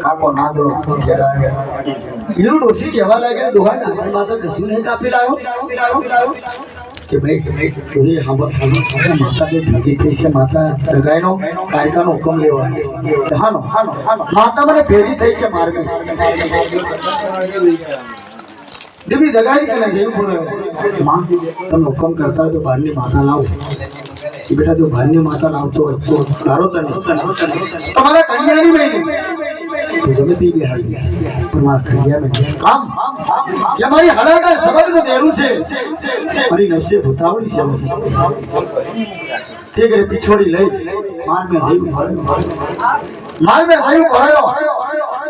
કાપો ના દો એવું ડોસી કહેવા લાગ્યા ડોહા નાગર નહીં કાપી લાવ્યો કે ભાઈ હાંભળ હાંભળ માતા થઈ છે, માતા દગાઈનો કાયદાનો હુકમ હાનો હાનો હાનો. માતા મને ભેગી થઈ કે મારવી દેવી દગાઈ કે ના જેવું માં તમે હુકમ કરતા હોય તો બહારની માતા લાવો. બેટા જો બહારની માતા લાવતો હોય તો તારો તને તમારા કન્યાની બહેન. ગમે તે મારા હલાકા સબકનું દેરું છે. મારી છે. તે ઘરે પીછોડી લઈ માર મેં જયું માર મેં જયું ભરાયો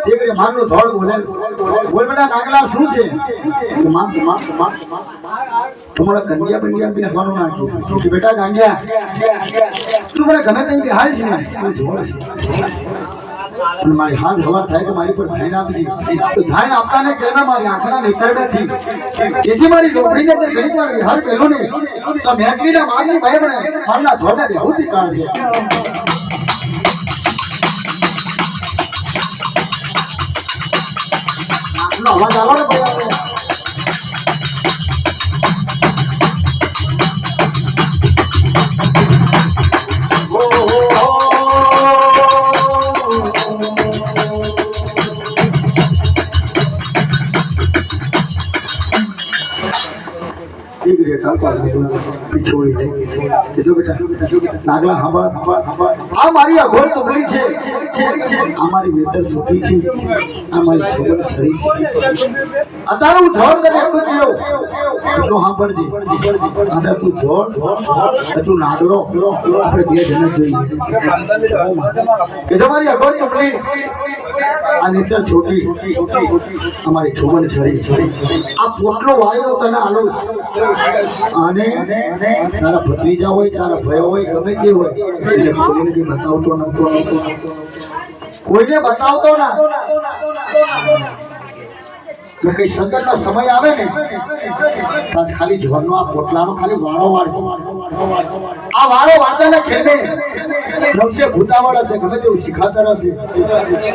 તે ઘરે મારનું ધોળ બોલે. બોલ બેટા, નાગલા શું છે? કે માં માં માં તમારા કન્યા બન્યા બેહવાનું નાખ્યું. કે બેટા ગાંડિયા, તું મને ગમે તેમ બિહારી છે, જોર છે. મારી હાથ હવા થાય કે મારી પર ધાન આપી તો ધાન આપતા ને કેના મારી આંખના નેતરમેથી તેથી મારી લોબડીને તે ઘણી વાર વિહાર પહેલો ને. તો મેકરીના માગની ભાઈ બને. મારના છોડને બહુ ધિકાર છે આટલો અવાજ પીછોડી થઈ કીધું બેટા નાગલા હવા આ મારી અઘોર છે આ છે છે બે જણ જોઈએ જો આ નેતર છોટી અમારી છોકરી છરી આ પોટલો વાયો તને આલો અને તારા ભત્રીજા હોય, તારા ભયો હોય, ગમે તે હોય બતાવતો નતો કોઈને બતાવતો ના. ખાલી પોટલાનો ખાલી વાળો વાળો આ વાળો વાળતાને ખેને નવસે ભૂતાવળ હશે, ગમે તેવું શીખાતર હશે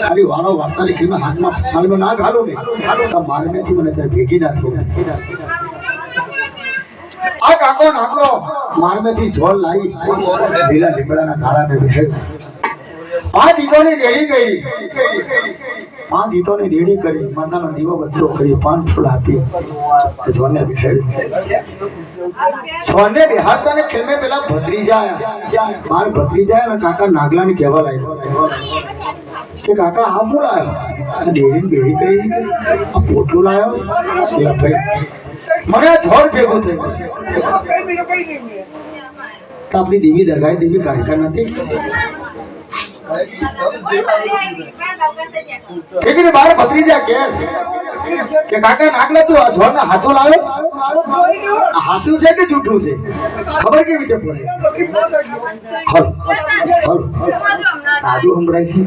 ખાલી વાળો વાળતાની ખેમે હાથમાં ના ઘાલું ને. તો મારમેથી મને ભેગી ના થયું આ કાકો નાકો મારમેથી જોર લાવી લીલા લીમડાના કાળાને બેહાડ્યો. પાંચ ઈંટોની દેડી કરી. પાંચ ઈંટોની ડેરી કરી. માતાનો દીવો બધો કરી. પાંચ ફૂલ આપી. જોને બેહાડ્યો. છોને બેહાડતા ને ખેલમે પેલા ભત્રીજા માર ભત્રીજા આયા ને કાકા નાગલાને કહેવા લાગ્યો. કે કાકા, આ હું લાવ્યો? આ ડેરી બેડી કરી આ પોટલું લાવ્યો? મને જોર ભેગું થયું આપણી દેવી દગાઈ દેવી કારકર નથી કે કે બાર ભત્રીજા કે કે કાકા નાગલા તું આ જોર ના હાથો લાવ્યો હાથું છે કે જૂઠું છે? ખબર કેવી રીતે પડે? હલ હલ સાદું સંભળાય છે.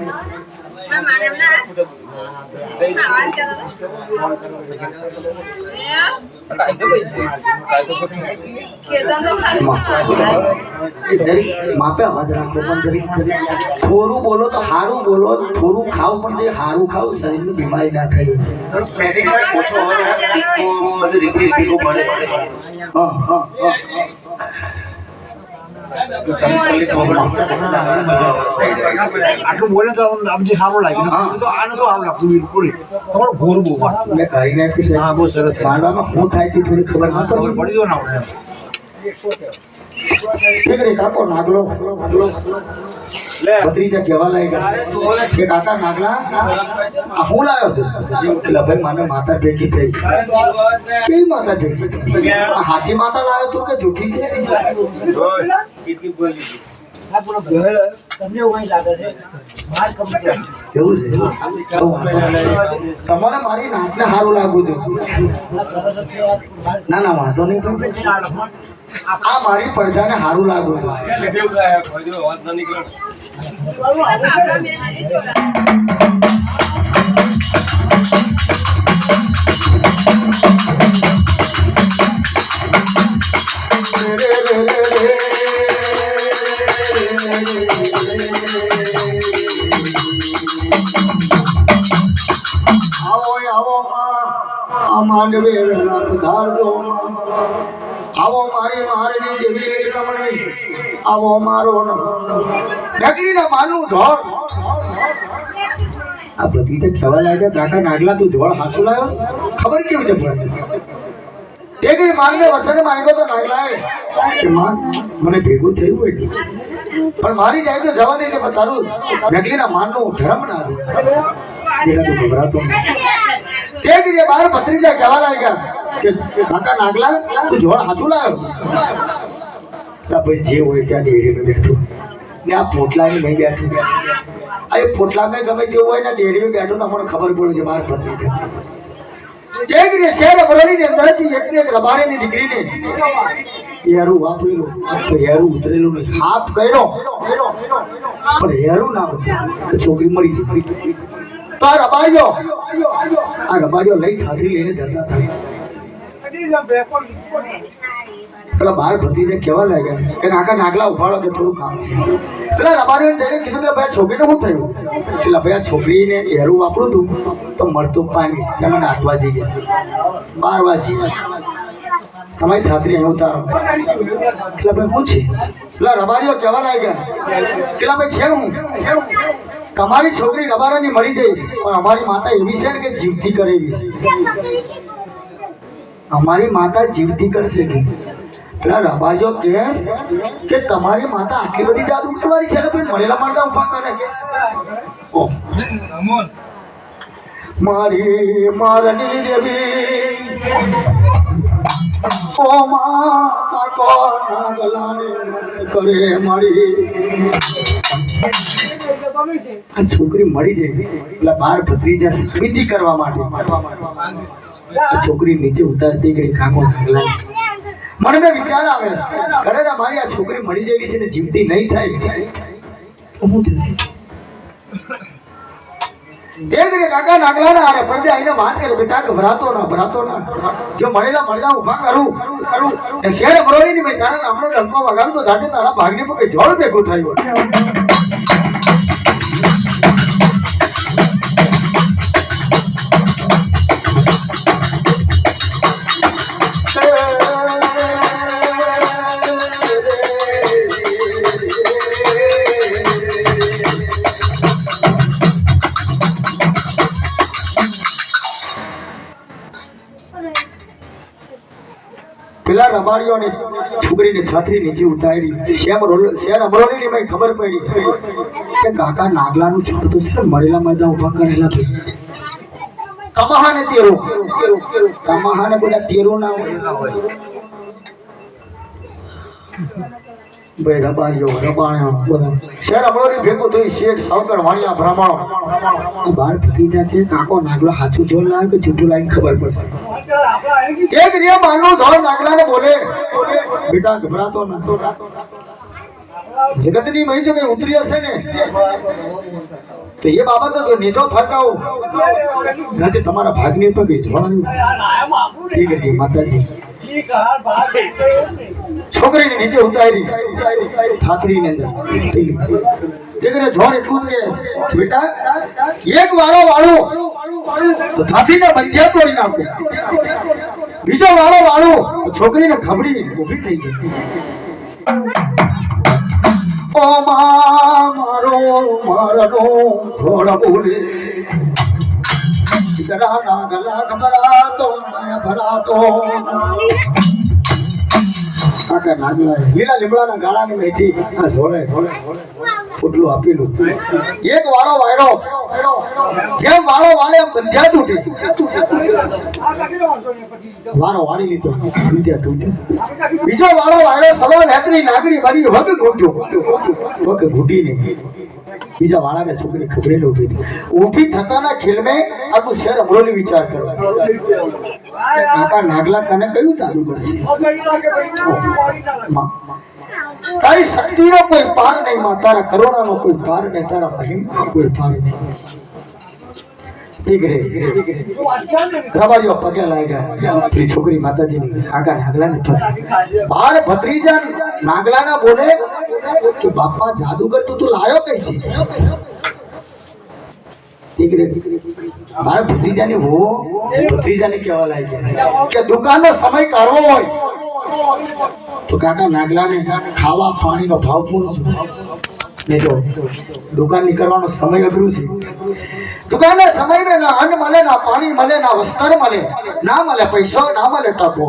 માપે અવાજ રાખો પણ થોડું બોલો તો સારું બોલો થોડું ખાવ પણ જે સારું ખાવ શરીરની બીમારી ના થાય હા હા હા આટલું બોલે તો આમ જે સારું લાગે. હા. તો આને તો સારું લાગતું બિલકુલ તમારું ઘોર બહુ મેં કરી નાખ્યું છે. હા બહુ સરસ છે. શું થાય તે થોડી ખબર ના ખબર પડી પડી ને આપણે. કાકો નાગલો. ભત્રીજા કહેવા લાગ્યા. કે કાકા નાગલા આ હું લાવ્યો છું? એટલે ભાઈ મને માતા ભેગી થઈ. કેવી માતા ભેગી? થઈ આ માતા લાવ્યો તું કે જૂઠી છે? કેટલી બોલી દીધી તમારે મારી નાતને સારું લાગુ છું. ના ના વાંધો નહીં આ મારી પ્રજાને સારું લાગુ છું. આ માંડવે વેલા પધારજો આવો મારી મારની જેવી કમણી આવો મારો નગરીના માનું ઢોર આ બધી તો કહેવા લાગ્યા કાકા નાગલા તું જોડ હાથું લાવ્યો ખબર કેવી રીતે પડે એક માનને વસન માંગ્યો તો નાગલાએ કે માન મને ભેગું થયું હોય કે. પણ મારી જાય તો જવા દે કે તારું નકલીના માનનો ધર્મ ના દે બેટા તું ગભરાતો. તે જ રીતે બાર ભત્રીજા કહેવા લાગ્યા કે કાકા નાગલા તું જોડ હાથું લાવ્યો ભાઈ જે હોય ત્યાં ડેરીમાં બેઠું. ને આ પોટલાની નહીં બેઠું. આ એ પોટલામાં ગમે તેવું હોય ને ડેરીમાં બેઠું તો મને ખબર પડે છે બાર ભત્રીજા. તે જ રે શેર અમરોલીની અંદરથી એકને હેરું વાપરેલું હેરું ઉતરેલું નહીં. હાથ કર્યો. પણ હેરું ના છોકરી મળી જઈ. તો આ રબારીઓ. આ રબારીઓ લઈ ખાતરી લઈને જતા હતા. પેલા બાર ભતીજે કેવા લાગ્યા કે કાકા નાગલા ઉભાડો કે થોડું કામ છે. પેલા રબારીઓને જઈને કીધું કે ભાઈ છોકરીને શું થયું? પેલા ભાઈ, આ છોકરીને હેરું વાપરું તું, તો મળતું પાણી તમે નાખવા જઈએ. બાર વાજી તમારી થાતરી અહીં ઉતારો. એટલે ભાઈ શું છે? પેલા રબારીઓ કહેવા લાગ્યા. પેલા ભાઈ, છે હું? તમારી છોકરી રબારાની મળી જઈશ પણ અમારી માતા એવી છે ને કે જીવતી કરેવી અમારી માતા જીવતી કરશે કે. પેલા રબારીઓ કહે કે તમારી માતા આટલી બધી જાદુ કરવાની છે ને ભાઈ? મળેલા મળતા ઊભા કરે. ઓહ. મારી મારની દેવી. ઓ માતા કોણ ગલાને કરે મારી? આ છોકરી મળી જાય. એટલે બાર ભત્રીજા વિધિ કરવા માટે. આ છોકરી નીચે ઉતારતી ગઈ કાકો નાગલા મને બે વિચાર આવે ઘરે મારી આ છોકરી મળી જેવી છે ને જીવતી નહીં થાય. શું થશે? કાકા નાગલા ના આરે પડદે આઈને વાત કરે. બેટા, ગભરાતો ના ભરાતો ના. જો મળેલા મળજા ઊભા કરું કરું. ને શેર મરોડી ની ભાઈ, તારા નામનો ડંકો વગાડું તો જાતે તારા ભાગને પગે જોડ ભેગું થયું પેલા અમારીઓની છોકરીની થાથરી નીચે ઉતારી. શેમ શેર અમરોલીની મને ખબર પડી કે કાકા નાગલાનું છોડતું છે મળેલા મરદા ઊભા કરેલા છે. કમાહાને તેરો. કમાહાને બધા તેરો ના હોય. ભાઈ રબારીઓ રબાણ્યો બધા. શેર અમરોલી ભેગું થઈ શેઠ સાવકર વાણિયા બ્રાહ્મણો. બાર ભતીજા કે કાકો નાગલો હાથું જોર લાવે કે જૂઠું લાવીને ખબર પડશે? એક રે માનું ધોર નાગલાને બોલે. બેટા ગભરાતો ના જગતની મહી જો કઈ ઉતરી હશે ને? તો એ બાબત જો નીચો ફરકાવ. જાતે તમારા ભાગની ઉપર કઈ જોવાનું ઠીક છે માતાજી. છોકરીને નીચે ઉતારી. છાત્રીને અંદર. દીકરે ખબડી ઊભી થઈ ગઈ. ઓ મારો ઘોડ બોલે. ગભરાતો ભરાતો. કાકા નાગલા લીલા લીમડાના ગાળાની મેથી. આ જોડે જોડે આપેલું. એક વાળો વાયરો. જેમ વાળો વાળે એમ બંધ્યા તૂટી વાળો વાળી લીધો. બંધ્યા તૂટી બીજો વાળો વાયરો સવા રાત્રી નાગરી મારી વગ ઘૂટ્યો. વગ ઘૂંટીને. બીજા વાળાને છોકરી ખબરેલી ઊભી હતી ઊભી થતાના ખેલમે આખું શહેર અમરોલી વિચાર કરવા કાકા નાગલા તને કયું ચાલુ કરશે તારી શક્તિનો કોઈ પાર નહીં માં તારા કરુણાનો કોઈ પાર નહીં, તારા મહિમનો કોઈ પાર નહીં. રબારીઓ પગે લાગ્યા. છોકરી માતાજીની કાકા નાગલાને. બાર ભત્રીજા નાગલાના બોલે કે, બાપા, જાદુગર તું તું લાયો કઈ મારા ભત્રીજાની ભત્રીજાને કહેવા લાગ્યા કે, દુકાનનો સમય કાઢવો હોય. તો કાકા નાગલાને ખાવા પાણીનો ભાવ પૂરો ને જો, દુકાન નીકળવાનો સમય અઘરું છે. દુકાનના સમયમાં ના અન્ન મળે, ના પાણી મળે, ના વસ્ત્ર મળે, ના મળે પૈસો, ના મળે ટકો.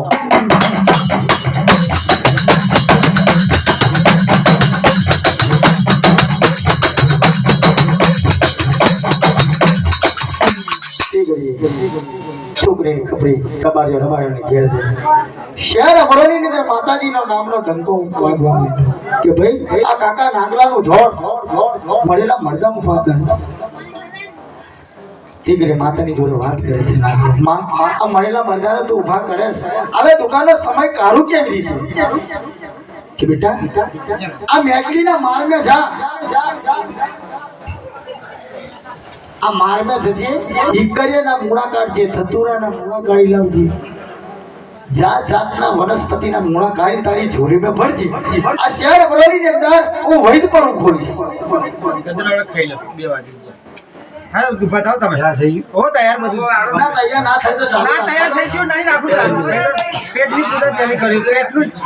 છોકરી કપડી કબાડીઓ રમાડીને ઘેર છે. શહેર અમરોની અંદર માતાજીના નામનો ડંકો વાગવા માંડ્યો. કે ભાઈ, આ કાકા નાગલાનું જોડ મળેલા મળદમ ઊભા તીગરે માતાની જોડે વાત કરે છે. માં આ મળેલા મળદા તો ઊભા કરે છે. હવે દુકાનનો સમય કાઢું કેવી રીતે? કે બેટા, આ મેકડીના માર્ગે જા. આ માર્ગે જજે. ઈકરિયાના મૂળા કાઢજે ધતુરાના મૂળા કાઢી લાવજે. જાત જાતના વનસ્પતિના મૂળા કાઢી તારી ઝોલીમાં ભરજી. આ શહેર અમરોલીની અંદર હું વૈદ પણ ખોલીશ. હા ઊભા થાવ તમે. તૈયાર થઈ ગયું? હો તૈયાર બધું. ના તૈયાર ના થાય તો ચાલો. ના તૈયાર થઈ ગયું નહીં નાખું ચાલુ. પેટની કરી પેટનું જ.